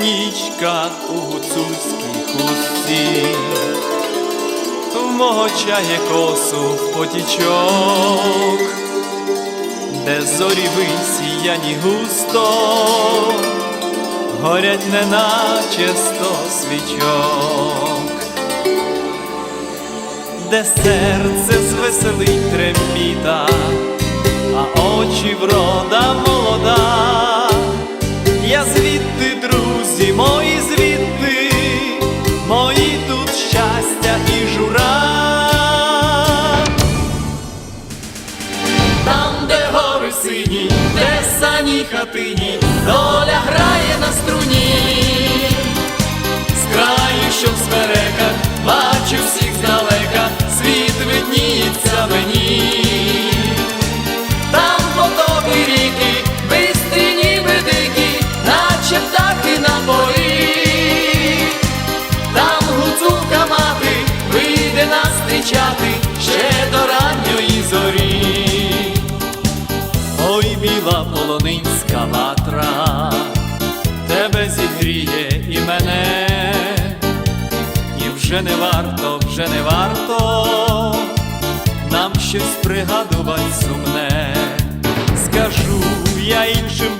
нічка у гуцульській хустці, вмочає косу в потічок, де зорі висіяні густо, горять неначе сто свічок, де серце звеселить трембіта, а очі врода молода. Сані хатині, доля грає на струні. З краю, що в смереках, бачу всіх здалека, світ видніється мені. Там потоки ріки, бистрі ніби дикі, наче птахи на полі. Там гуцулка мати вийде нас зустрічати ще до ранньої зорі. Ой, біла полонинська ватра, тебе зігріє і мене, і вже не варто, вже не варто нам щось пригадувати сумне. Скажу я іншим